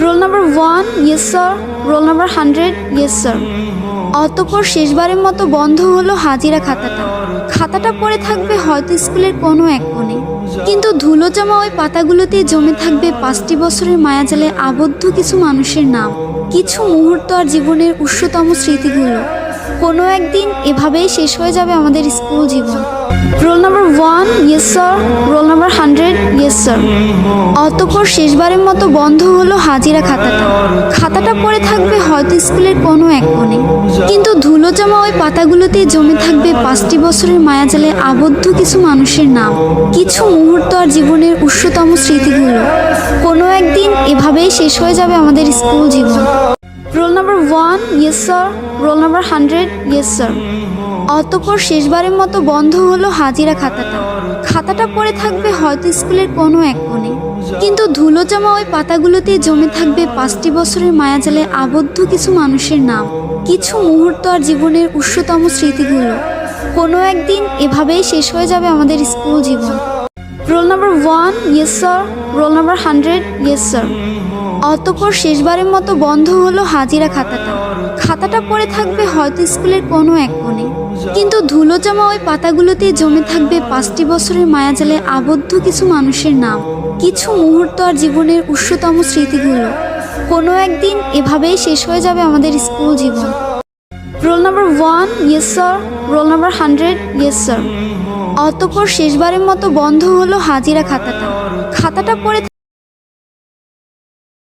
Roll number one yes sir roll number hundred yes sir অতপর শেষবারের মতো বন্ধ হলো হাজিরা খাতাটা। খাতাটা পড়ে থাকবে হয়তো স্কুলের কোনো এক কোণে। কিন্তু ধুলো জমা ওই পাতাগুলোতে জমে থাকবে পাঁচটি বছরের মায়াজালে আবদ্ধ কিছু মানুষের নাম। কিছু মুহূর্ত আর জীবনের উৎসতম স্মৃতিগুলো কোনো একদিন এভাবেই শেষ হয়ে যাবে আমাদের স্কুল জীবন। Roll number one yes sir roll number hundred yes sir অতপর শেষবারের মতো বন্ধ হলো হাজিরা খাতাটা। খাতাটা পড়ে থাকবে হয়তো স্কুলের কোনো এক কোণে। কিন্তু ধুলো জমা ওই পাতাগুলোতে জমে থাকবে পাঁচটি বছরের মায়াজালে আবদ্ধ কিছু মানুষের নাম। কিছু মুহূর্ত আর জীবনের উৎসতম স্মৃতিগুলো। কোনো একদিন এভাবেই শেষ হয়ে যাবে আমাদের স্কুল জীবন। Roll number one yes sir roll number hundred yes sir অতপর শেষবারের মতো বন্ধ হলো হাজিরা খাতাটা। খাতাটা পড়ে থাকবে হয়তো স্কুলের কোনো এক কোণে। কিন্তু ধুলো জমা ওই পাতাগুলোতে জমে থাকবে পাঁচটি বছরের মায়াজালে আবদ্ধ কিছু মানুষের নাম। কিছু মুহূর্ত আর জীবনের উচ্চতম স্মৃতিগুলো। কোনো একদিন এভাবেই শেষ হয়ে যাবে আমাদের স্কুল জীবন। Roll number one yes sir roll number hundred yes sir অতপর শেষবারের মতো বন্ধ হলো হাজিরা খাতাটা। খাতাটা পড়ে থাকবে হয়তো স্কুলের কোনো এক কোণে। কিন্তু ধুলো জমা ওই পাতাগুলোতে জমে থাকবে পাঁচটি বছরের মায়াজালে আবদ্ধ কিছু মানুষের নাম। কিছু মুহূর্ত আর জীবনের উচ্চতম স্মৃতিগুলো কোনো একদিন এভাবেই শেষ হয়ে যাবে আমাদের স্কুল জীবন। Roll number one yes sir roll number hundred yes sir অতপর শেষবারের মতো বন্ধ হলো হাজিরা খাতাটা। খাতাটা পড়ে